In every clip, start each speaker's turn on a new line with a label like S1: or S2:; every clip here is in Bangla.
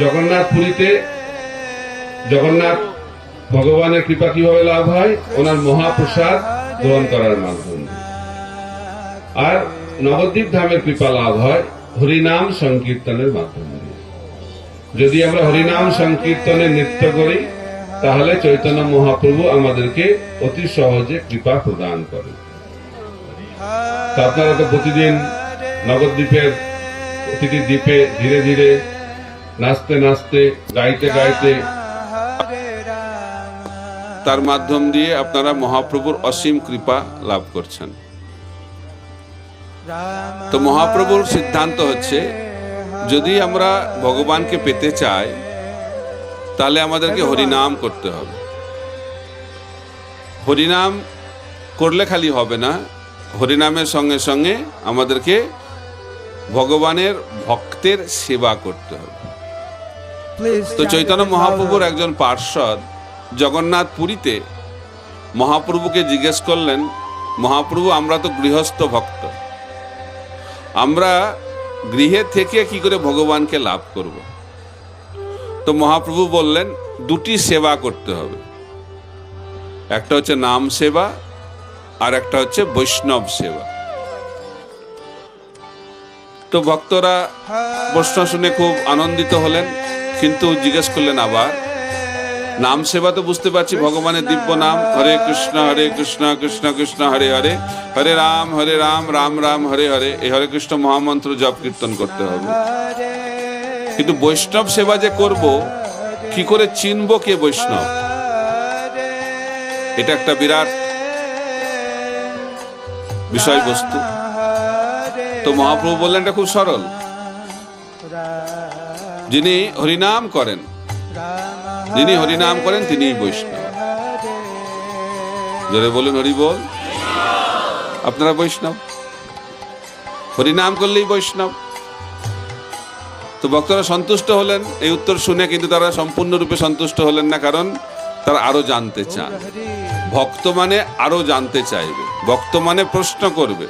S1: জগন্নাথ পুরীতে জগন্নাথ ভগবানের কৃপা কিভাবে লাভ হয় ওনার মহাপ্রসাদ গ্রহণ করার মাধ্যমে আর নবদ্বীপ ধামের কৃপা লাভ হয় হরিনাম সংকীর্তনের মাধ্যমে যদি আমরা হরিনাম সংকীর্তনে নৃত্য করি তাহলে চৈতন্য মহাপ্রভু আমাদেরকে অতি সহজে কৃপা প্রদান করে আপনারা তো প্রতিদিন নবদ্বীপের প্রতিটি দ্বীপে ধীরে ধীরে নাচতে নাচতে গাইতে গাইতে তার মাধ্যম দিয়ে আপনারা মহাপ্রভুর অসীম কৃপা লাভ করছেন তো মহাপ্রভুর সিদ্ধান্ত হচ্ছে যদি আমরা ভগবানকে পেতে চাই তাহলে আমাদেরকে হরিনাম করতে হবে হরিনাম করলে খালি হবে না হরিনামের সঙ্গে সঙ্গে আমাদেরকে ভগবানের ভক্তের সেবা করতে হবে তো চৈতন্য মহাপ্রভুর একজন পার্ষদ জগন্নাথ পুরীতে মহাপ্রভুকে জিজ্ঞেস করলেন মহাপ্রভু আমরা তো গৃহস্থ ভক্ত আমরা গৃহে থেকে কি করে ভগবানকে লাভ করব তো মহাপ্রভু বললেন দুটি সেবা করতে হবে একটা হচ্ছে নাম সেবা আর একটা হচ্ছে বৈষ্ণব সেবা তো ভক্তরা প্রশ্ন শুনে খুব আনন্দিত হলেন কিন্তু জিজ্ঞেস করলেন আবার নাম সেবা তো বুঝতে পারছি ভগবানের দিব্য নাম হরে কৃষ্ণ হরে কৃষ্ণ কৃষ্ণ কৃষ্ণ হরে হরে হরে রাম হরে রাম রাম রাম হরে হরে এই হরে কৃষ্ণ মহামন্ত্র জপ কীর্তন করতে হবে কিন্তু বৈষ্ণব সেবা যে করব কি করে চিনব কে বৈষ্ণব এটা একটা বিরাট বিষয়বস্তু তো মহাপ্রভু বললেন এটা খুব সরল যিনি হরিনাম করেন যিনি হরিনাম করেন তিনি বৈষ্ণব জোরে বলুন হরি বল আপনারা বৈষ্ণব হরিনাম করলেই বৈষ্ণব তো ভক্তরা সন্তুষ্ট হলেন এই উত্তর শুনে কিন্তু তারা সম্পূর্ণরূপে সন্তুষ্ট হলেন না কারণ তারা আরও জানতে চান ভক্ত মানে আরও জানতে চাইবে ভক্ত মানে প্রশ্ন করবে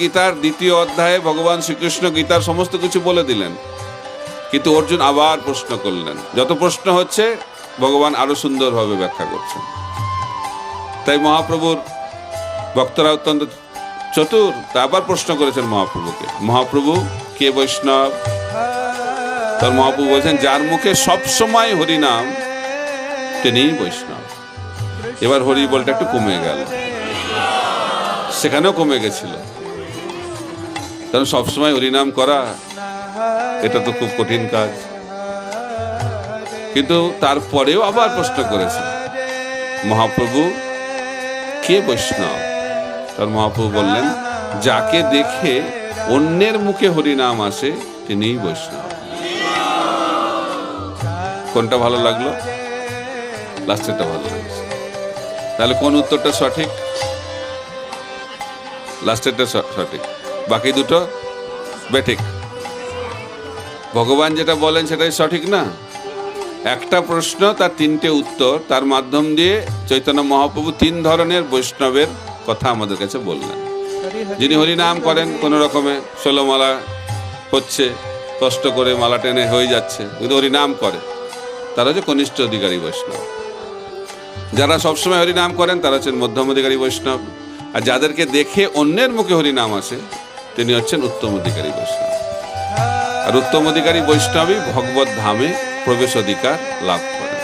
S1: গীতার দ্বিতীয় অধ্যায়ে ভগবান শ্রীকৃষ্ণ গীতার সমস্ত কিছু বলে দিলেন কিন্তু অর্জুন আবার প্রশ্ন করলেন যত প্রশ্ন হচ্ছে ভগবান আরো সুন্দরভাবে ব্যাখ্যা করছেন তাই মহাপ্রভুর ভক্তরা অত্যন্ত চতুর তা আবার প্রশ্ন করেছেন মহাপ্রভুকে মহাপ্রভু কে বৈষ্ণব তার মহাপ্রভু বলছেন যার মুখে সবসময় হরিনাম তিনি বৈষ্ণব এবার হরি বলটা একটু কমে গেল সেখানেও কমে গেছিল কারণ সবসময় হরিনাম করা এটা তো খুব কঠিন কাজ কিন্তু তারপরেও আবার প্রশ্ন করেছে মহাপ্রভু কে বৈষ্ণব তার মহাপ্রভু বললেন যাকে দেখে অন্যের মুখে হরিনাম আসে তিনি বৈষ্ণব কোনটা ভালো লাগলো লাস্টেরটা ভালো লাগছে তাহলে কোন উত্তরটা সঠিক লাস্টেরটা সঠিক বাকি দুটো বেঠিক ভগবান যেটা বলেন সেটাই সঠিক না একটা প্রশ্ন তার তিনটে উত্তর তার মাধ্যম দিয়ে চৈতন্য মহাপ্রভু তিন ধরনের বৈষ্ণবের কথা আমাদের কাছে বললেন যিনি হরিনাম করেন কোন রকমে মালা হচ্ছে কষ্ট করে মালা টেনে হয়ে যাচ্ছে কিন্তু হরিনাম করে তারা হচ্ছে কনিষ্ঠ অধিকারী বৈষ্ণব যারা সবসময় হরিনাম করেন তারা হচ্ছেন মধ্যম অধিকারী বৈষ্ণব আর যাদেরকে দেখে অন্যের মুখে হরিনাম আসে তিনি হচ্ছেন উত্তম অধিকারী বৈষ্ণব আর উত্তম অধিকারী বৈষ্ণবী ভগবত ধামে প্রবেশ অধিকার লাভ করে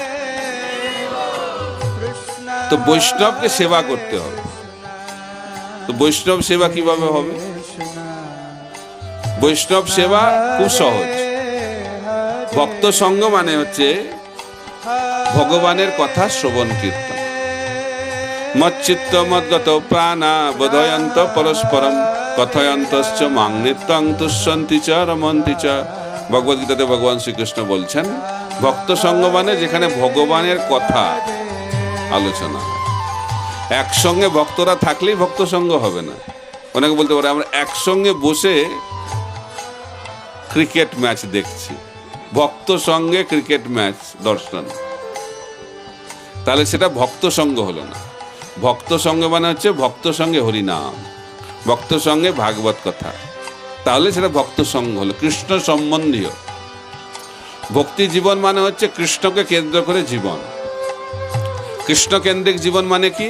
S1: তো বৈষ্ণবকে সেবা করতে হবে তো বৈষ্ণব সেবা কিভাবে হবে বৈষ্ণব সেবা খুব সহজ ভক্ত সঙ্গ মানে হচ্ছে ভগবানের কথা শ্রবণ কীর্তন মচ্চিত্ত মদ্গত প্রাণা বোধয়ন্ত পরস্পরম কথয়ন্তশ্চ মাং নিত্যং তুষ্যন্তি চ রমন্তি চ ভগবদ্গীতাতে ভগবান শ্রীকৃষ্ণ বলছেন ভক্ত সঙ্গ মানে যেখানে ভগবানের কথা আলোচনা একসঙ্গে ভক্তরা থাকলেই ভক্ত সঙ্গ হবে না অনেকে বলতে পারে আমরা একসঙ্গে বসে ক্রিকেট ম্যাচ দেখছি ভক্ত সঙ্গে ক্রিকেট ম্যাচ দর্শন তাহলে সেটা ভক্ত সঙ্গ হলো না ভক্ত সঙ্গে মানে হচ্ছে ভক্ত সঙ্গে হরিনাম ভক্ত সঙ্গে ভাগবত কথা তাহলে সেটা ভক্ত সঙ্গ হলো কৃষ্ণ সম্বন্ধীয় ভক্তি জীবন মানে হচ্ছে কৃষ্ণকে কেন্দ্র করে জীবন কৃষ্ণকেন্দ্রিক জীবন মানে কি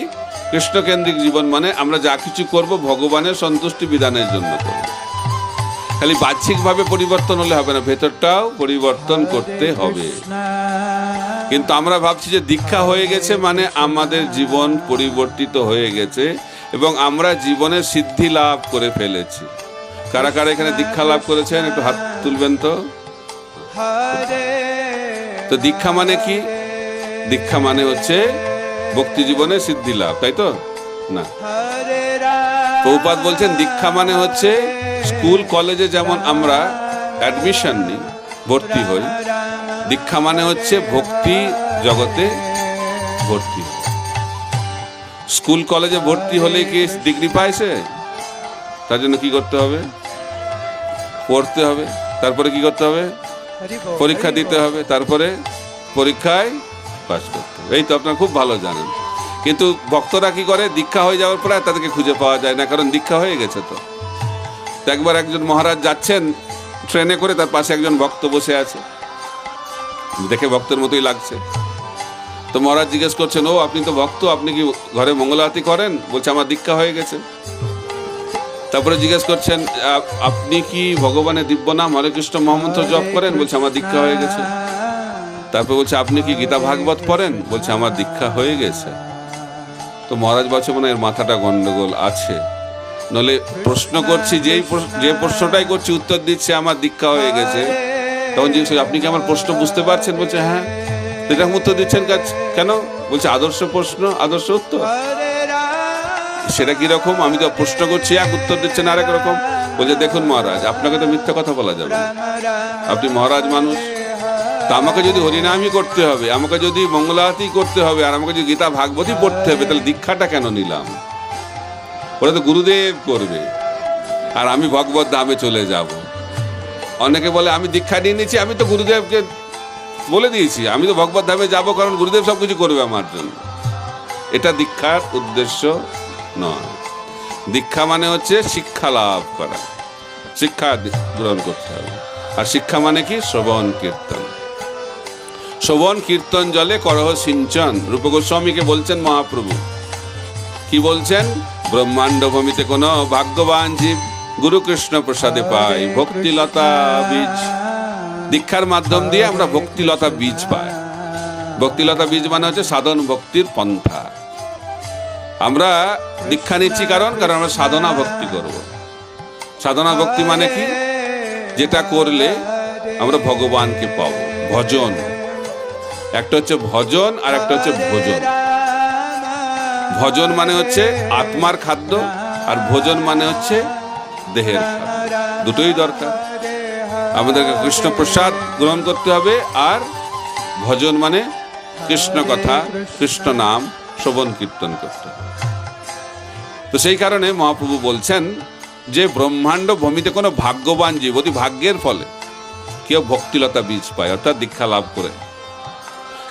S1: কৃষ্ণকেন্দ্রিক জীবন মানে আমরা যা কিছু করব ভগবানের সন্তুষ্টি বিধানের জন্য করব খালি বাহ্যিকভাবে পরিবর্তন হলে হবে না ভেতরটাও পরিবর্তন করতে হবে কিন্তু আমরা ভাবছি যে দীক্ষা হয়ে গেছে মানে আমাদের জীবন পরিবর্তিত হয়ে গেছে এবং আমরা জীবনে সিদ্ধি লাভ করে ফেলেছি কারা কারা এখানে দীক্ষা লাভ করেছেন একটু হাত তুলবেন তো তো দীক্ষা মানে কি দীক্ষা মানে হচ্ছে ভক্তি জীবনে সিদ্ধি লাভ তাই তো না প্রভুপাত বলছেন দীক্ষা মানে হচ্ছে স্কুল কলেজে যেমন আমরা অ্যাডমিশন নিই ভর্তি হই দীক্ষা মানে হচ্ছে ভক্তি জগতে ভর্তি স্কুল কলেজে ভর্তি হলে কি ডিগ্রি পাইছে তার জন্য কি করতে হবে পড়তে হবে তারপরে কি করতে হবে পরীক্ষা দিতে হবে তারপরে পরীক্ষায় পাশ করতে হবে এই তো আপনার খুব ভালো জানেন কিন্তু ভক্তরা কি করে দীক্ষা হয়ে যাওয়ার পরে তাদেরকে খুঁজে পাওয়া যায় না কারণ দীক্ষা হয়ে গেছে তো একবার একজন মহারাজ যাচ্ছেন ট্রেনে করে তার পাশে একজন ভক্ত বসে আছে দেখে ভক্তের মতোই লাগছে তো মহারাজ জিজ্ঞেস করছেন ও আপনি তো ভক্ত আপনি কি ঘরে আরতি করেন বলছে আমার দীক্ষা হয়ে গেছে তারপরে জিজ্ঞেস করছেন আপনি কি ভগবানের দিব্য নাম হরে কৃষ্ণ মহামন্ত্র জপ করেন বলছে আমার দীক্ষা হয়ে গেছে তারপর বলছে আপনি কি গীতা ভাগবত পড়েন বলছে আমার দীক্ষা হয়ে গেছে তো মহারাজ বলছে মানে এর মাথাটা গন্ডগোল আছে নলে প্রশ্ন করছি যেই যে প্রশ্নটাই করছি উত্তর দিচ্ছে আমার দীক্ষা হয়ে গেছে তখন জিজ্ঞেস আপনি কি আমার প্রশ্ন বুঝতে পারছেন বলছে হ্যাঁ এটা উত্তর দিচ্ছেন কাজ কেন বলছে আদর্শ প্রশ্ন আদর্শ উত্তর সেটা কিরকম আমি তো প্রশ্ন করছি এক উত্তর দিচ্ছেন আরেক রকম বলছে দেখুন মহারাজ আপনাকে তো মিথ্যা কথা বলা যাবে আপনি মহারাজ মানুষ তা আমাকে যদি হরিনামই করতে হবে আমাকে যদি মঙ্গলাহাতি করতে হবে আর আমাকে যদি গীতা ভাগবতী পড়তে হবে তাহলে দীক্ষাটা কেন নিলাম ওরা তো গুরুদেব করবে আর আমি ভগবত দামে চলে যাবো অনেকে বলে আমি দীক্ষা নিয়ে নিয়েছি আমি তো গুরুদেবকে বলে দিয়েছি আমি তো ভগবত ধামে যাবো কারণ গুরুদেব সব কিছু করবে আমার জন্য এটা দীক্ষার উদ্দেশ্য নয় দীক্ষা মানে হচ্ছে শিক্ষা লাভ করা শিক্ষা গ্রহণ করতে হবে আর শিক্ষা মানে কি শ্রবণ কীর্তন শ্রবণ কীর্তন জলে করহ সিঞ্চন রূপ গোস্বামীকে বলছেন মহাপ্রভু কি বলছেন ব্রহ্মাণ্ড ভূমিতে কোনো ভাগ্যবান জীব গুরুকৃষ্ণ প্রসাদে পাই ভক্তিলতা বীজ দীক্ষার মাধ্যম দিয়ে আমরা ভক্তিলতা বীজ পাই ভক্তিলতা বীজ মানে হচ্ছে সাধন ভক্তির পন্থা আমরা দীক্ষা নিচ্ছি কারণ কারণ আমরা সাধনা ভক্তি করব সাধনা ভক্তি মানে কি যেটা করলে আমরা ভগবানকে পাব ভজন একটা হচ্ছে ভজন আর একটা হচ্ছে ভোজন ভজন মানে হচ্ছে আত্মার খাদ্য আর ভোজন মানে হচ্ছে দেহের দুটোই দরকার আমাদেরকে কৃষ্ণ প্রসাদ গ্রহণ করতে হবে আর ভজন মানে কৃষ্ণ কথা কৃষ্ণ নাম শোভন কীর্তন করতে হবে তো সেই কারণে মহাপ্রভু বলছেন যে ব্রহ্মাণ্ড ভূমিতে কোনো ভাগ্যবান জীব অতি ভাগ্যের ফলে কেউ ভক্তিলতা বীজ পায় অর্থাৎ দীক্ষা লাভ করে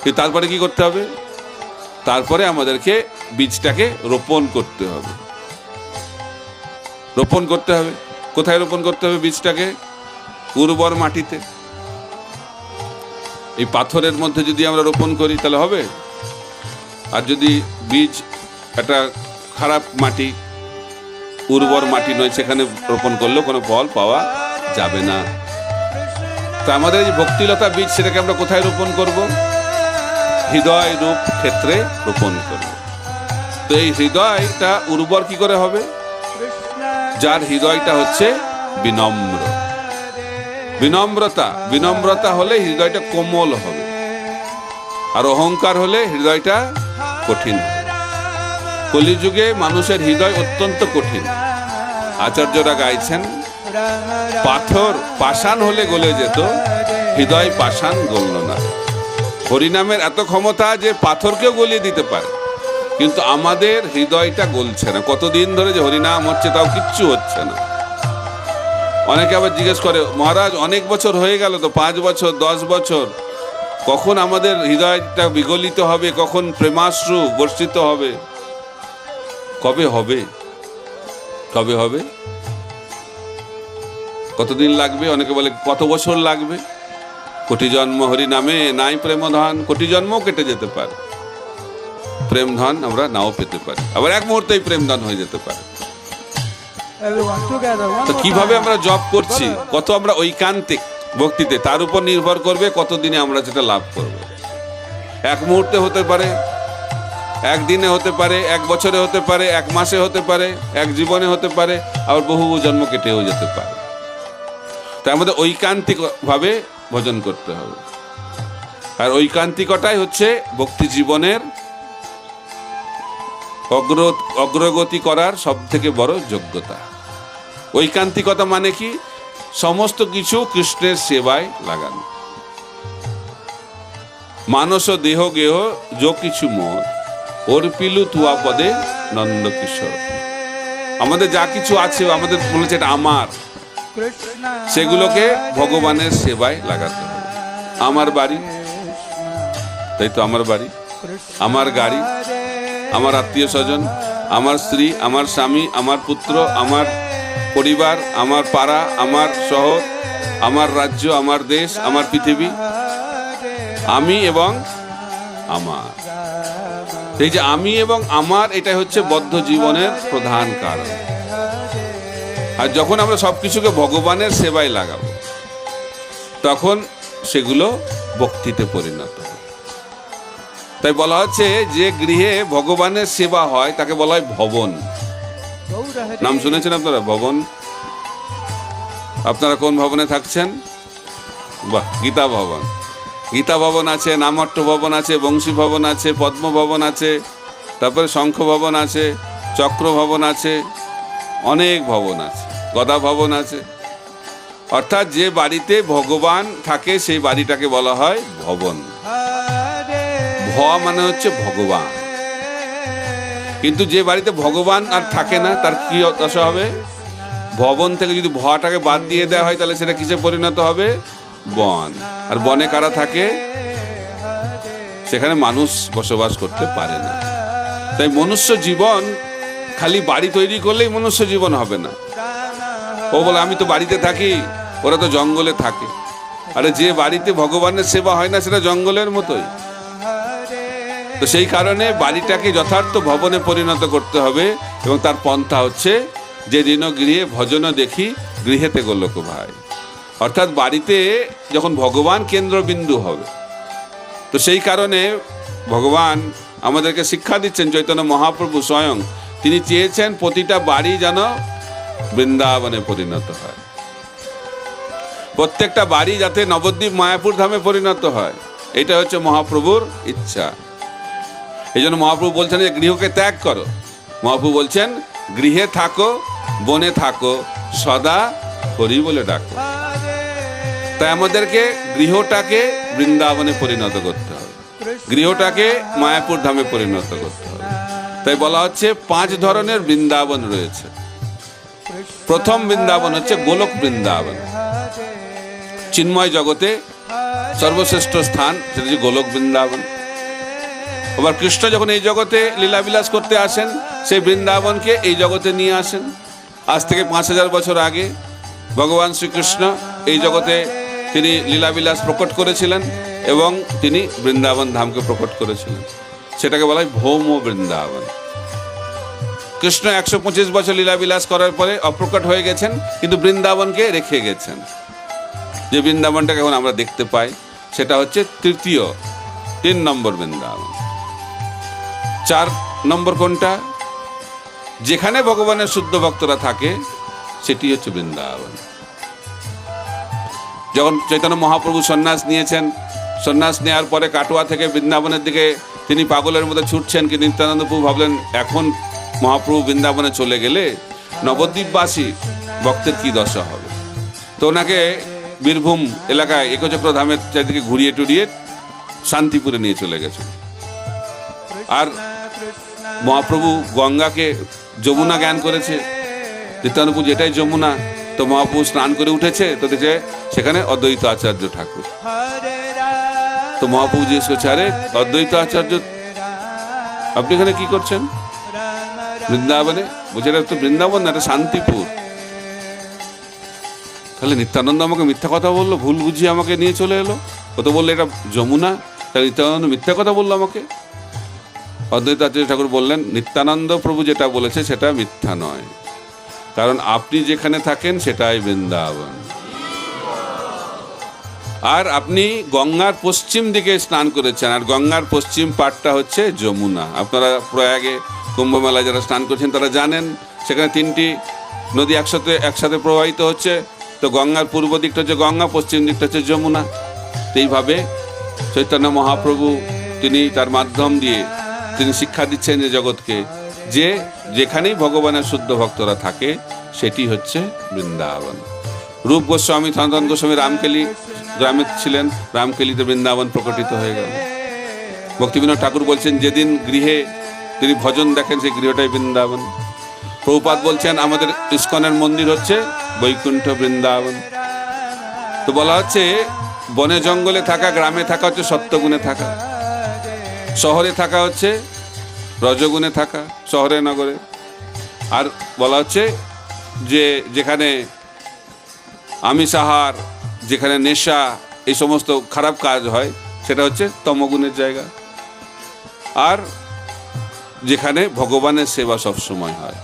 S1: কিন্তু তারপরে কি করতে হবে তারপরে আমাদেরকে বীজটাকে রোপণ করতে হবে রোপণ করতে হবে কোথায় রোপণ করতে হবে বীজটাকে উর্বর মাটিতে এই পাথরের মধ্যে যদি আমরা রোপণ করি তাহলে হবে আর যদি বীজ একটা খারাপ মাটি উর্বর মাটি নয় সেখানে রোপণ করলেও কোনো ফল পাওয়া যাবে না তো আমাদের এই ভক্তিলতা বীজ সেটাকে আমরা কোথায় রোপণ করব হৃদয় রূপ ক্ষেত্রে রোপণ করব তো এই হৃদয়টা উর্বর কি করে হবে যার হৃদয়টা হচ্ছে বিনম্র বিনম্রতা বিনম্রতা হলে হৃদয়টা কোমল হবে আর অহংকার হলে হৃদয়টা কঠিন কলিযুগে মানুষের হৃদয় অত্যন্ত কঠিন আচার্যরা গাইছেন পাথর পাষাণ হলে গলে যেত হৃদয় পাষাণ গলল না হরিনামের এত ক্ষমতা যে পাথরকেও গলিয়ে দিতে পারে কিন্তু আমাদের হৃদয়টা গলছে না কতদিন ধরে যে হরিনাম হচ্ছে তাও কিচ্ছু হচ্ছে না অনেকে আবার জিজ্ঞেস করে মহারাজ অনেক বছর হয়ে গেল তো পাঁচ বছর দশ বছর কখন আমাদের হৃদয়টা বিগলিত হবে কখন প্রেমাশ্রু বর্ষিত হবে কবে হবে কবে হবে কতদিন লাগবে অনেকে বলে কত বছর লাগবে কোটি জন্ম হরি নামে নাই প্রেমধান কোটি জন্মও কেটে যেতে পারে প্রেম ধন আমরা নাও পেতে পারি আবার এক মুহূর্তেই প্রেম ধন হয়ে যেতে পারে তো কিভাবে আমরা জব করছি কত আমরা ঐকান্তিক ভক্তিতে তার উপর নির্ভর করবে কতদিনে আমরা যেটা লাভ করব এক মুহূর্তে হতে পারে একদিনে হতে পারে এক বছরে হতে পারে এক মাসে হতে পারে এক জীবনে হতে পারে আবার বহু জন্ম কেটেও যেতে পারে তার মধ্যে ঐকান্তিকভাবে ভজন করতে হবে আর ঐকান্তিকটাই হচ্ছে ভক্তি জীবনের অগ্র অগ্রগতি করার সবথেকে বড় যোগ্যতা ঐকান্তিকতা মানে কি সমস্ত কিছু কৃষ্ণের সেবায় লাগানো মানস দেহ গেহ যো কিছু মোর ওর পিলু তুয়া পদে নন্দ কিশোর আমাদের যা কিছু আছে আমাদের বলেছে এটা আমার সেগুলোকে ভগবানের সেবায় লাগাতে হবে আমার বাড়ি তাই তো আমার বাড়ি আমার গাড়ি আমার আত্মীয় স্বজন আমার স্ত্রী আমার স্বামী আমার পুত্র আমার পরিবার আমার পাড়া আমার শহর আমার রাজ্য আমার দেশ আমার পৃথিবী আমি এবং আমার এই যে আমি এবং আমার এটাই হচ্ছে বদ্ধ জীবনের প্রধান কারণ আর যখন আমরা সব কিছুকে ভগবানের সেবায় লাগাবো তখন সেগুলো ভক্তিতে পরিণত হবে তাই বলা হচ্ছে যে গৃহে ভগবানের সেবা হয় তাকে বলা হয় ভবন নাম শুনেছেন আপনারা ভবন আপনারা কোন ভবনে থাকছেন বাহ গীতা ভবন গীতা ভবন আছে নামট্ট ভবন আছে বংশী ভবন আছে পদ্ম ভবন আছে তারপরে শঙ্খ ভবন আছে চক্র ভবন আছে অনেক ভবন আছে গদা ভবন আছে অর্থাৎ যে বাড়িতে ভগবান থাকে সেই বাড়িটাকে বলা হয় ভবন ভ মানে হচ্ছে ভগবান কিন্তু যে বাড়িতে ভগবান আর থাকে না তার কি দশা হবে ভবন থেকে যদি ভটাকে বাদ দিয়ে দেওয়া হয় তাহলে সেটা কিসে পরিণত হবে বন আর বনে কারা থাকে সেখানে মানুষ বসবাস করতে পারে না তাই মনুষ্য জীবন খালি বাড়ি তৈরি করলেই মনুষ্য জীবন হবে না ও বলে আমি তো বাড়িতে থাকি ওরা তো জঙ্গলে থাকে আরে যে বাড়িতে ভগবানের সেবা হয় না সেটা জঙ্গলের মতোই তো সেই কারণে বাড়িটাকে যথার্থ ভবনে পরিণত করতে হবে এবং তার পন্থা হচ্ছে যে ঋণ গৃহে ভজন দেখি গৃহেতে গোলক ভাই অর্থাৎ বাড়িতে যখন ভগবান কেন্দ্রবিন্দু হবে তো সেই কারণে ভগবান আমাদেরকে শিক্ষা দিচ্ছেন চৈতন্য মহাপ্রভু স্বয়ং তিনি চেয়েছেন প্রতিটা বাড়ি যেন বৃন্দাবনে পরিণত হয় প্রত্যেকটা বাড়ি যাতে নবদ্বীপ মায়াপুর ধামে পরিণত হয় এটা হচ্ছে মহাপ্রভুর ইচ্ছা এই জন্য মহাপ্রভু বলছেন যে গৃহকে ত্যাগ করো মহাপ্রভু বলছেন গৃহে থাকো বনে থাকো সদা হরি বলে ডাকো তাই আমাদেরকে গৃহটাকে বৃন্দাবনে পরিণত করতে হবে গৃহটাকে মায়াপুর ধামে পরিণত করতে হবে তাই বলা হচ্ছে পাঁচ ধরনের বৃন্দাবন রয়েছে প্রথম বৃন্দাবন হচ্ছে গোলক বৃন্দাবন চিন্ময় জগতে সর্বশ্রেষ্ঠ স্থান সেটা হচ্ছে গোলক বৃন্দাবন আবার কৃষ্ণ যখন এই জগতে লীলাবিলাস করতে আসেন সেই বৃন্দাবনকে এই জগতে নিয়ে আসেন আজ থেকে পাঁচ হাজার বছর আগে ভগবান শ্রীকৃষ্ণ এই জগতে তিনি লীলাবিলাস প্রকট করেছিলেন এবং তিনি বৃন্দাবন ধামকে প্রকট করেছিলেন সেটাকে বলা হয় ভৌম বৃন্দাবন কৃষ্ণ একশো পঁচিশ বছর লীলাবিলাস করার পরে অপ্রকট হয়ে গেছেন কিন্তু বৃন্দাবনকে রেখে গেছেন যে বৃন্দাবনটাকে এখন আমরা দেখতে পাই সেটা হচ্ছে তৃতীয় তিন নম্বর বৃন্দাবন চার নম্বর কোনটা যেখানে ভগবানের শুদ্ধ ভক্তরা থাকে সেটি হচ্ছে বৃন্দাবন যখন চৈতন্য মহাপ্রভু সন্ন্যাস নিয়েছেন সন্ন্যাস নেওয়ার পরে কাটোয়া থেকে বৃন্দাবনের দিকে তিনি পাগলের মধ্যে ছুটছেন কি নিত্যানন্দ প্রভু ভাবলেন এখন মহাপ্রভু বৃন্দাবনে চলে গেলে নবদ্বীপবাসী ভক্তের কি দশা হবে তো ওনাকে বীরভূম এলাকায় একচক্র ধামের চারিদিকে ঘুরিয়ে টুরিয়ে শান্তিপুরে নিয়ে চলে গেছে আর মহাপ্রভু গঙ্গাকে যমুনা জ্ঞান করেছে নিত্যানুপুর যেটাই যমুনা তো মহাপ্রভু স্নান করে উঠেছে তো দেখে সেখানে অদ্বৈত আচার্য ঠাকুর তো মহাপ্রভু জিজ্ঞেস করছে আরে অদ্বৈত আচার্য আপনি এখানে কি করছেন বৃন্দাবনে বলছে এটা তো বৃন্দাবন না এটা শান্তিপুর তাহলে নিত্যানন্দ আমাকে মিথ্যা কথা বললো ভুল বুঝিয়ে আমাকে নিয়ে চলে এলো ও তো বললো এটা যমুনা তাহলে নিত্যানন্দ মিথ্যা কথা বললো আমাকে অদ্বৈত আচার্য ঠাকুর বললেন নিত্যানন্দ প্রভু যেটা বলেছে সেটা মিথ্যা নয় কারণ আপনি যেখানে থাকেন সেটাই বৃন্দাবন আর আপনি গঙ্গার পশ্চিম দিকে স্নান করেছেন আর গঙ্গার পশ্চিম পাটটা হচ্ছে যমুনা আপনারা প্রয়াগে কুম্ভমেলায় যারা স্নান করছেন তারা জানেন সেখানে তিনটি নদী একসাথে একসাথে প্রবাহিত হচ্ছে তো গঙ্গার পূর্ব দিকটা হচ্ছে গঙ্গা পশ্চিম দিকটা হচ্ছে যমুনা এইভাবে চৈতন্য মহাপ্রভু তিনি তার মাধ্যম দিয়ে তিনি শিক্ষা দিচ্ছেন যে জগৎকে যে যেখানেই ভগবানের শুদ্ধ ভক্তরা থাকে সেটি হচ্ছে বৃন্দাবন রূপ গোস্বামী সনাতন গোস্বামী রামকেলি গ্রামে ছিলেন রামকেলিতে বৃন্দাবন প্রকটিত হয়ে গেল ভক্তিবিনোদ ঠাকুর বলছেন যেদিন গৃহে তিনি ভজন দেখেন সেই গৃহটাই বৃন্দাবন প্রভুপাত বলছেন আমাদের ইস্কনের মন্দির হচ্ছে বৈকুণ্ঠ বৃন্দাবন তো বলা হচ্ছে বনে জঙ্গলে থাকা গ্রামে থাকা হচ্ছে সত্যগুণে থাকা শহরে থাকা হচ্ছে রজগুণে থাকা শহরে নগরে আর বলা হচ্ছে যে যেখানে আমিষ আহার যেখানে নেশা এই সমস্ত খারাপ কাজ হয় সেটা হচ্ছে তমগুণের জায়গা আর যেখানে ভগবানের সেবা সবসময় হয়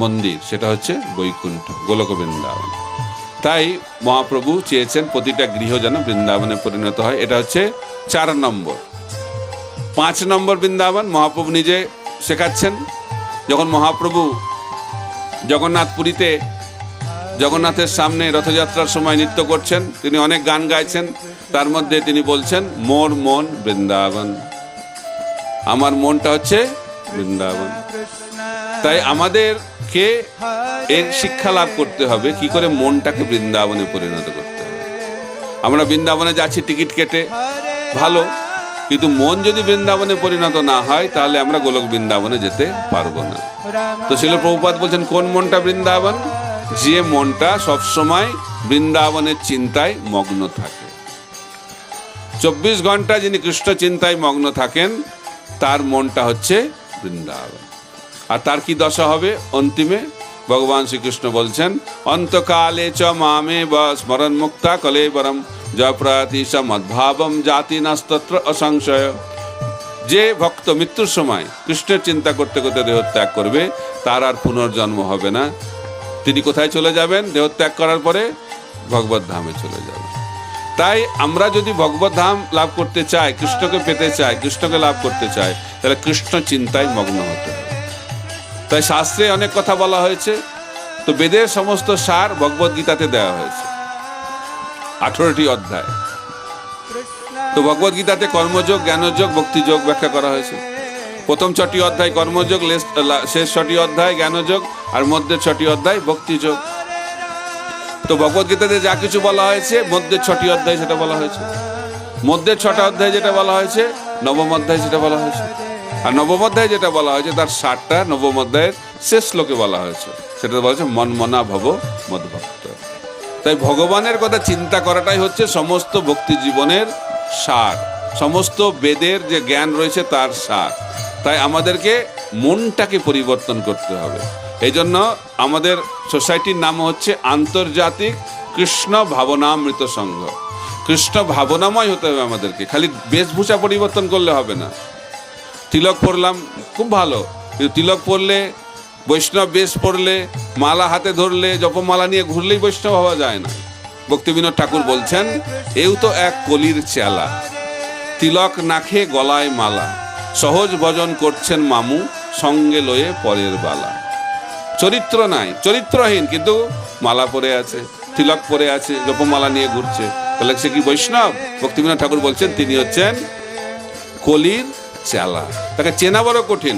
S1: মন্দির সেটা হচ্ছে বৈকুণ্ঠ গোলক বৃন্দাবন তাই মহাপ্রভু চেয়েছেন প্রতিটা গৃহ যেন বৃন্দাবনে পরিণত হয় এটা হচ্ছে চার নম্বর পাঁচ নম্বর বৃন্দাবন মহাপ্রভু নিজে শেখাচ্ছেন যখন মহাপ্রভু জগন্নাথপুরীতে জগন্নাথের সামনে রথযাত্রার সময় নৃত্য করছেন তিনি অনেক গান গাইছেন তার মধ্যে তিনি বলছেন মোর মন বৃন্দাবন আমার মনটা হচ্ছে বৃন্দাবন তাই আমাদেরকে এর শিক্ষা লাভ করতে হবে কি করে মনটাকে বৃন্দাবনে পরিণত করতে হবে আমরা বৃন্দাবনে যাচ্ছি টিকিট কেটে ভালো কিন্তু মন যদি বৃন্দাবনে পরিণত না হয় তাহলে আমরা গোলক বৃন্দাবনে যেতে পারবো না তো শিল প্রভুপাত বলছেন কোন মনটা বৃন্দাবন যে মনটা সবসময় বৃন্দাবনের চিন্তায় মগ্ন থাকে চব্বিশ ঘন্টা যিনি কৃষ্ণ চিন্তায় মগ্ন থাকেন তার মনটা হচ্ছে বৃন্দাবন আর তার কি দশা হবে অন্তিমে ভগবান শ্রীকৃষ্ণ বলছেন অন্তকালে চ মামে বা স্মরণ মুক্তা কলে বরম জয়প্রয়াতি স মদ্ভাবম জাতি নাস্তত্র অসংশয় যে ভক্ত মৃত্যুর সময় কৃষ্ণের চিন্তা করতে করতে দেহত্যাগ করবে তার আর পুনর্জন্ম হবে না তিনি কোথায় চলে যাবেন দেহত্যাগ করার পরে ভগবত ধামে চলে যাবেন তাই আমরা যদি ভগবত ধাম লাভ করতে চাই কৃষ্ণকে পেতে চাই কৃষ্ণকে লাভ করতে চাই তাহলে কৃষ্ণ চিন্তায় মগ্ন হতে হবে তাই শাস্ত্রে অনেক কথা বলা হয়েছে তো বেদের সমস্ত সার ভগবদ্গীতাতে দেওয়া হয়েছে আঠেরোটি অধ্যায় তো ভগবদ্গীতাতে কর্মযোগ জ্ঞানযোগ ভক্তিযোগ ব্যাখ্যা করা হয়েছে প্রথম ছটি অধ্যায় কর্মযোগ শেষ ছটি অধ্যায় জ্ঞানযোগ আর মধ্যে ছটি অধ্যায় ভক্তিযোগ তো ভগবদ্গীতাতে যা কিছু বলা হয়েছে মধ্যে ছটি অধ্যায় সেটা বলা হয়েছে মধ্যে ছটা অধ্যায় যেটা বলা হয়েছে নবম অধ্যায় সেটা বলা হয়েছে আর নবম যেটা বলা হয়েছে তার ষাটটা নবম অধ্যায়ের শেষ শ্লোকে বলা হয়েছে সেটা বলা হয়েছে মনমনা ভব মদভক্ত তাই ভগবানের কথা চিন্তা করাটাই হচ্ছে সমস্ত ভক্তি জীবনের সার সমস্ত বেদের যে জ্ঞান রয়েছে তার সার তাই আমাদেরকে মনটাকে পরিবর্তন করতে হবে এই জন্য আমাদের সোসাইটির নাম হচ্ছে আন্তর্জাতিক কৃষ্ণ ভাবনামৃত সংঘ কৃষ্ণ ভাবনাময় হতে হবে আমাদেরকে খালি বেশভূষা পরিবর্তন করলে হবে না তিলক পরলাম খুব ভালো কিন্তু তিলক পরলে বৈষ্ণব বেশ পরলে মালা হাতে ধরলে জপমালা নিয়ে ঘুরলেই বৈষ্ণব হওয়া যায় না ভক্তিবিনোদ ঠাকুর বলছেন এও তো এক কলির চেলা তিলক নাখে গলায় মালা সহজ ভজন করছেন মামু সঙ্গে লয়ে পরের বালা চরিত্র নাই চরিত্রহীন কিন্তু মালা পরে আছে তিলক পরে আছে জপমালা নিয়ে ঘুরছে তাহলে সে কি বৈষ্ণব ভক্তিবিনোদ ঠাকুর বলছেন তিনি হচ্ছেন কলির চালা তাকে চেনা বড় কঠিন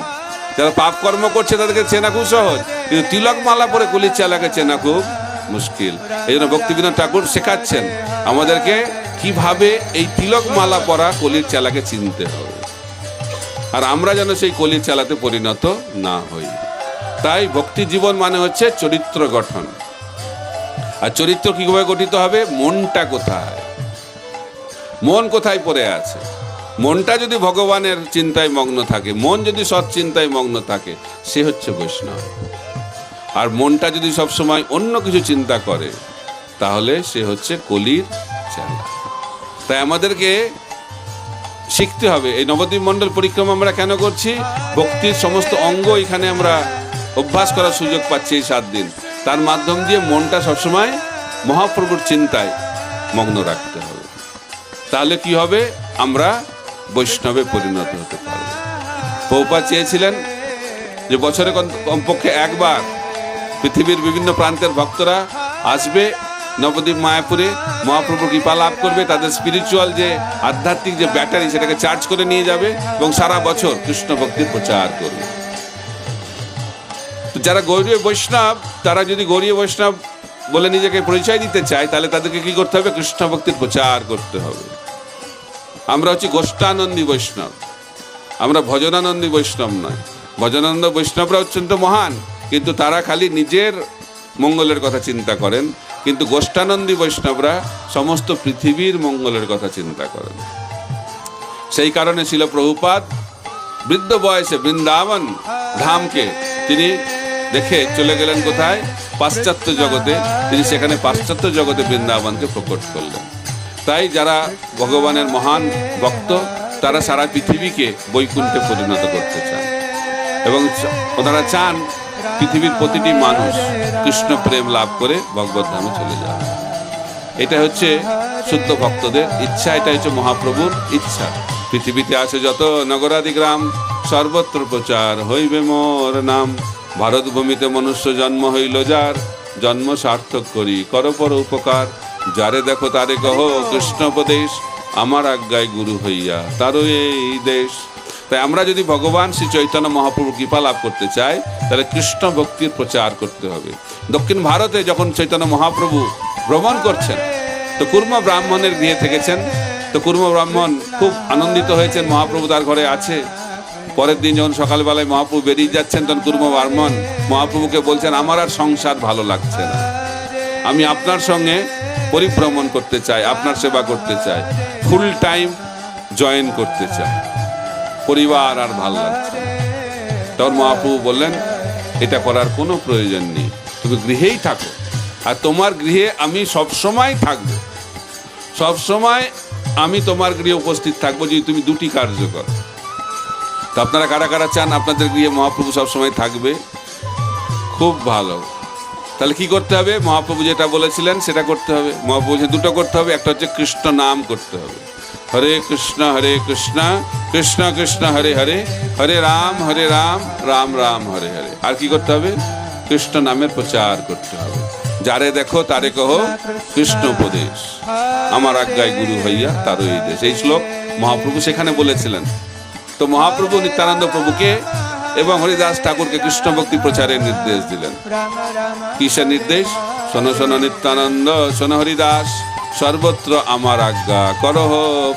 S1: যারা পাপ কর্ম করছে তাদেরকে চেনা খুব সহজ কিন্তু তিলক মালা পরে কুলির চালাকে চেনা খুব মুশকিল এই জন্য ভক্তিবিনোদ ঠাকুর শেখাচ্ছেন আমাদেরকে কিভাবে এই তিলক মালা পরা কলির চালাকে চিনতে হবে আর আমরা যেন সেই কলির চালাতে পরিণত না হই তাই ভক্তি জীবন মানে হচ্ছে চরিত্র গঠন আর চরিত্র কিভাবে গঠিত হবে মনটা কোথায় মন কোথায় পড়ে আছে মনটা যদি ভগবানের চিন্তায় মগ্ন থাকে মন যদি সৎ চিন্তায় মগ্ন থাকে সে হচ্ছে বৈষ্ণব আর মনটা যদি সবসময় অন্য কিছু চিন্তা করে তাহলে সে হচ্ছে কলির চেলা তাই আমাদেরকে শিখতে হবে এই নবদ্বীপ মণ্ডল পরিক্রমা আমরা কেন করছি ভক্তির সমস্ত অঙ্গ এখানে আমরা অভ্যাস করার সুযোগ পাচ্ছি এই সাত দিন তার মাধ্যম দিয়ে মনটা সবসময় মহাপ্রভুর চিন্তায় মগ্ন রাখতে হবে তাহলে কি হবে আমরা বৈষ্ণবে পরিণত হতে পারবে পৌপা চেয়েছিলেন যে বছরে কমপক্ষে একবার পৃথিবীর বিভিন্ন প্রান্তের ভক্তরা আসবে নবদ্বীপ মায়াপুরে মহাপ্রভু কৃপা লাভ করবে তাদের স্পিরিচুয়াল যে আধ্যাত্মিক যে ব্যাটারি সেটাকে চার্জ করে নিয়ে যাবে এবং সারা বছর কৃষ্ণ ভক্তির প্রচার করবে তো যারা গৌরী বৈষ্ণব তারা যদি গৌরী বৈষ্ণব বলে নিজেকে পরিচয় দিতে চায় তাহলে তাদেরকে কি করতে হবে কৃষ্ণ ভক্তির প্রচার করতে হবে আমরা হচ্ছি গোষ্ঠানন্দী বৈষ্ণব আমরা ভজনানন্দী বৈষ্ণব নয় ভজনানন্দ বৈষ্ণবরা অত্যন্ত মহান কিন্তু তারা খালি নিজের মঙ্গলের কথা চিন্তা করেন কিন্তু গোষ্ঠানন্দী বৈষ্ণবরা সমস্ত পৃথিবীর মঙ্গলের কথা চিন্তা করেন সেই কারণে ছিল প্রভুপাত বৃদ্ধ বয়সে বৃন্দাবন ধামকে তিনি দেখে চলে গেলেন কোথায় পাশ্চাত্য জগতে তিনি সেখানে পাশ্চাত্য জগতে বৃন্দাবনকে প্রকট করলেন তাই যারা ভগবানের মহান ভক্ত তারা সারা পৃথিবীকে বৈকুণ্ঠে পরিণত করতে চান এবং ওনারা চান পৃথিবীর প্রতিটি মানুষ কৃষ্ণ প্রেম লাভ করে ভগবত ধামে চলে যান এটা হচ্ছে শুদ্ধ ভক্তদের ইচ্ছা এটা হচ্ছে মহাপ্রভুর ইচ্ছা পৃথিবীতে আছে যত নগরাদি গ্রাম সর্বত্র প্রচার হইবে মোর নাম ভারতভূমিতে মনুষ্য জন্ম হইল যার জন্ম সার্থক করি করপর উপকার যারে দেখো তারে কহ কৃষ্ণোপদেশ আমার আজ্ঞায় গুরু হইয়া তারও এই দেশ তাই আমরা যদি ভগবান শ্রী চৈতন্য মহাপ্রভু কৃপা লাভ করতে চাই তাহলে কৃষ্ণ ভক্তির প্রচার করতে হবে দক্ষিণ ভারতে যখন চৈতন্য মহাপ্রভু ভ্রমণ করছেন তো কুর্ম ব্রাহ্মণের গৃহে থেকেছেন তো কুর্ম ব্রাহ্মণ খুব আনন্দিত হয়েছেন মহাপ্রভু তার ঘরে আছে পরের দিন যখন সকালবেলায় মহাপ্রভু বেরিয়ে যাচ্ছেন তখন কুর্ম ব্রাহ্মণ মহাপ্রভুকে বলছেন আমার আর সংসার ভালো লাগছে না আমি আপনার সঙ্গে পরিভ্রমণ করতে চায় আপনার সেবা করতে চায় ফুল টাইম জয়েন করতে চায় পরিবার আর ভাল লাগছে তখন মহাপু বললেন এটা করার কোনো প্রয়োজন নেই তুমি গৃহেই থাকো আর তোমার গৃহে আমি সব সময় থাকব সব সময় আমি তোমার গৃহে উপস্থিত থাকবো যদি তুমি দুটি কার্য কর আপনারা কারা কারা চান আপনাদের গৃহে মহাপ্রভু সবসময় থাকবে খুব ভালো তাহলে কি করতে হবে মহাপ্রভু যেটা বলেছিলেন সেটা করতে হবে মহাপ্রভু যে দুটো করতে হবে একটা হচ্ছে কৃষ্ণ নাম করতে হবে হরে কৃষ্ণ হরে কৃষ্ণ কৃষ্ণ কৃষ্ণ হরে হরে হরে রাম হরে রাম রাম রাম হরে হরে আর কি করতে হবে কৃষ্ণ নামের প্রচার করতে হবে যারে দেখো তারে কহ কৃষ্ণ উপদেশ আমার আজ্ঞায় গুরু হইয়া তার এই দেশ এই শ্লোক মহাপ্রভু সেখানে বলেছিলেন তো মহাপ্রভু নিত্যানন্দ প্রভুকে এবং হরিদাস ঠাকুরকে কৃষ্ণ ভক্তি প্রচারের নির্দেশ দিলেন কিসের নির্দেশ শোনো শোনো নিত্যানন্দ শোনো হরিদাস সর্বত্র আমার আজ্ঞা করহ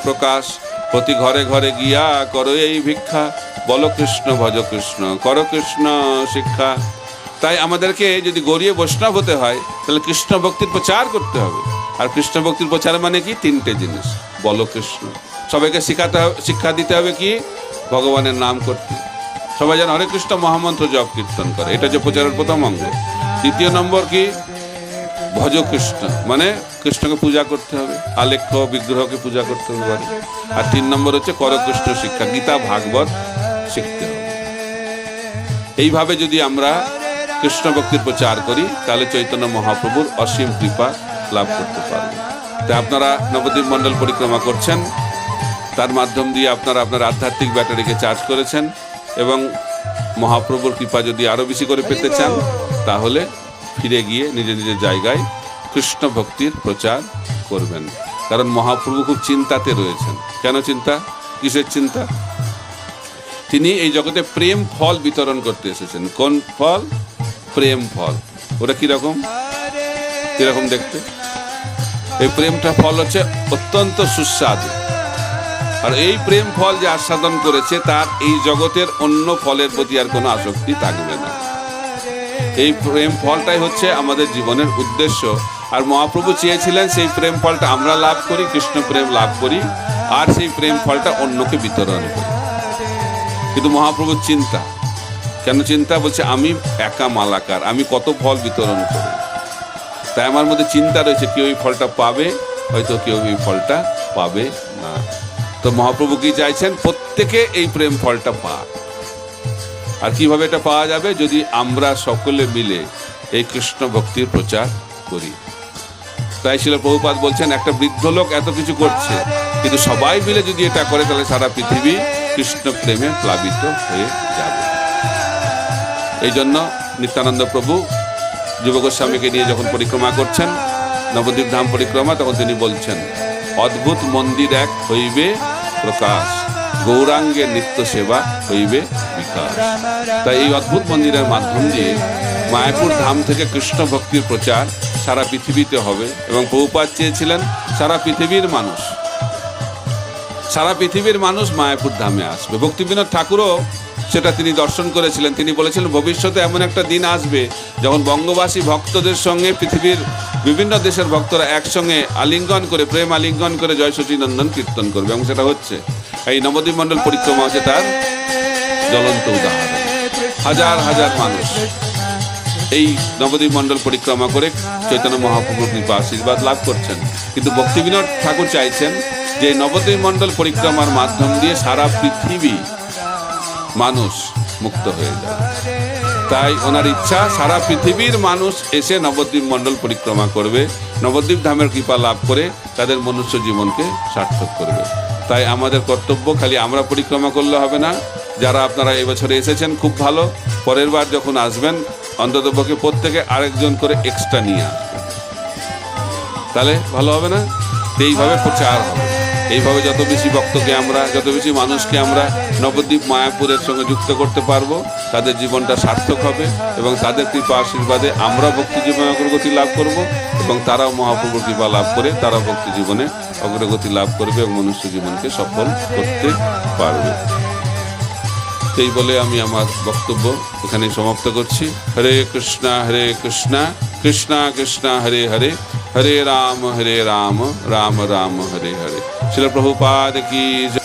S1: প্রকাশ প্রতি ঘরে ঘরে গিয়া করো এই ভিক্ষা বল কৃষ্ণ ভজ কৃষ্ণ কর কৃষ্ণ শিক্ষা তাই আমাদেরকে যদি গড়িয়ে বৈষ্ণব হতে হয় তাহলে কৃষ্ণ ভক্তির প্রচার করতে হবে আর কৃষ্ণ ভক্তির প্রচার মানে কি তিনটে জিনিস বল কৃষ্ণ সবাইকে শিখাতে হবে শিক্ষা দিতে হবে কি ভগবানের নাম করতে সবাই যেন হরে কৃষ্ণ মহামন্ত্র জপ কীর্তন করে এটা যে প্রচারের প্রথম অঙ্গ দ্বিতীয় নম্বর কি ভজ কৃষ্ণ মানে কৃষ্ণকে পূজা করতে হবে আলেখ্য বিগ্রহকে পূজা করতে হবে আর তিন নম্বর হচ্ছে করকৃষ্ণ শিক্ষা গীতা ভাগবত শিখতে হবে এইভাবে যদি আমরা কৃষ্ণ ভক্তির প্রচার করি তাহলে চৈতন্য মহাপ্রভুর অসীম কৃপা লাভ করতে পারবে তাই আপনারা নবদ্বীপ মণ্ডল পরিক্রমা করছেন তার মাধ্যম দিয়ে আপনারা আপনার আধ্যাত্মিক ব্যাটারিকে চার্জ করেছেন এবং মহাপ্রভুর কৃপা যদি আরও বেশি করে পেতে চান তাহলে ফিরে গিয়ে নিজের নিজের জায়গায় কৃষ্ণ ভক্তির প্রচার করবেন কারণ মহাপ্রভু খুব চিন্তাতে রয়েছেন কেন চিন্তা কিসের চিন্তা তিনি এই জগতে প্রেম ফল বিতরণ করতে এসেছেন কোন ফল প্রেম ফল ওটা কীরকম কীরকম দেখতে এই প্রেমটা ফল হচ্ছে অত্যন্ত সুস্বাদু আর এই প্রেম ফল যে আস্বাদন করেছে তার এই জগতের অন্য ফলের প্রতি আর কোনো আসক্তি থাকবে না এই প্রেম ফলটাই হচ্ছে আমাদের জীবনের উদ্দেশ্য আর মহাপ্রভু চেয়েছিলেন সেই প্রেম ফলটা আমরা লাভ করি কৃষ্ণ প্রেম লাভ করি আর সেই প্রেম ফলটা অন্যকে বিতরণ করি কিন্তু মহাপ্রভুর চিন্তা কেন চিন্তা বলছে আমি একা মালাকার আমি কত ফল বিতরণ করি তাই আমার মধ্যে চিন্তা রয়েছে কেউ এই ফলটা পাবে হয়তো কেউ এই ফলটা পাবে তো মহাপ্রভু কি চাইছেন প্রত্যেকে এই প্রেম ফলটা পাক আর কিভাবে এটা পাওয়া যাবে যদি আমরা সকলে মিলে এই কৃষ্ণ ভক্তির প্রচার করি তাই ছিল প্রভুপাত বলছেন একটা বৃদ্ধ লোক এত কিছু করছে কিন্তু সবাই মিলে যদি এটা করে তাহলে সারা পৃথিবী কৃষ্ণ প্রেমে প্লাবিত হয়ে যাবে এই জন্য নিত্যানন্দ প্রভু গোস্বামীকে নিয়ে যখন পরিক্রমা করছেন নবদ্বীপ ধাম পরিক্রমা তখন তিনি বলছেন অদ্ভুত মন্দির এক হইবে প্রকাশ গৌরাঙ্গের নিত্য সেবা হইবে বিকাশ তাই এই অদ্ভুত মন্দিরের মাধ্যম দিয়ে মায়াপুর ধাম থেকে কৃষ্ণ ভক্তির প্রচার সারা পৃথিবীতে হবে এবং বহুপাত চেয়েছিলেন সারা পৃথিবীর মানুষ সারা পৃথিবীর মানুষ মায়াপুর ধামে আসবে ভক্তিবিনোদ ঠাকুরও সেটা তিনি দর্শন করেছিলেন তিনি বলেছিলেন ভবিষ্যতে এমন একটা দিন আসবে যখন বঙ্গবাসী ভক্তদের সঙ্গে পৃথিবীর বিভিন্ন দেশের ভক্তরা একসঙ্গে আলিঙ্গন করে প্রেম আলিঙ্গন করে জয় শচীনন্দন কীর্তন করবে এবং সেটা হচ্ছে এই নবদ্বীপ মণ্ডল পরিক্রমা হচ্ছে তার জ্বলন্ত উদাহরণ হাজার হাজার মানুষ এই নবদ্বীপ মণ্ডল পরিক্রমা করে চৈতন্য মহাপ্রভুর কৃপা আশীর্বাদ লাভ করছেন কিন্তু ভক্তিবিনোদ ঠাকুর চাইছেন যে নবদ্বীপ মণ্ডল পরিক্রমার মাধ্যম দিয়ে সারা পৃথিবী মানুষ মুক্ত হয়ে যায় তাই ওনার ইচ্ছা সারা পৃথিবীর মানুষ এসে নবদ্বীপ মণ্ডল পরিক্রমা করবে নবদ্বীপ ধামের কৃপা লাভ করে তাদের মনুষ্য জীবনকে সার্থক করবে তাই আমাদের কর্তব্য খালি আমরা পরিক্রমা করলে হবে না যারা আপনারা এবছরে এসেছেন খুব ভালো পরের বার যখন আসবেন অন্ততপক্ষে প্রত্যেকে আরেকজন করে এক্সট্রা নিয়ে আসবেন তাহলে ভালো হবে না এইভাবে প্রচার হবে এইভাবে যত বেশি ভক্তকে আমরা যত বেশি মানুষকে আমরা নবদ্বীপ মায়াপুরের সঙ্গে যুক্ত করতে পারব তাদের জীবনটা সার্থক হবে এবং তাদের কৃপা আশীর্বাদে আমরা ভক্তি জীবনে অগ্রগতি লাভ করব এবং তারাও মহাপ্রভুর কৃপা লাভ করে তারা ভক্তি জীবনে অগ্রগতি লাভ করবে এবং মনুষ্য জীবনকে সফল করতে পারবে এই বলে আমি আমার বক্তব্য এখানে সমাপ্ত করছি হরে কৃষ্ণা হরে কৃষ্ণা কৃষ্ণা কৃষ্ণা হরে হরে হরে রাম হরে রাম রাম রাম হরে হরে শিল প্রভুপাদ কি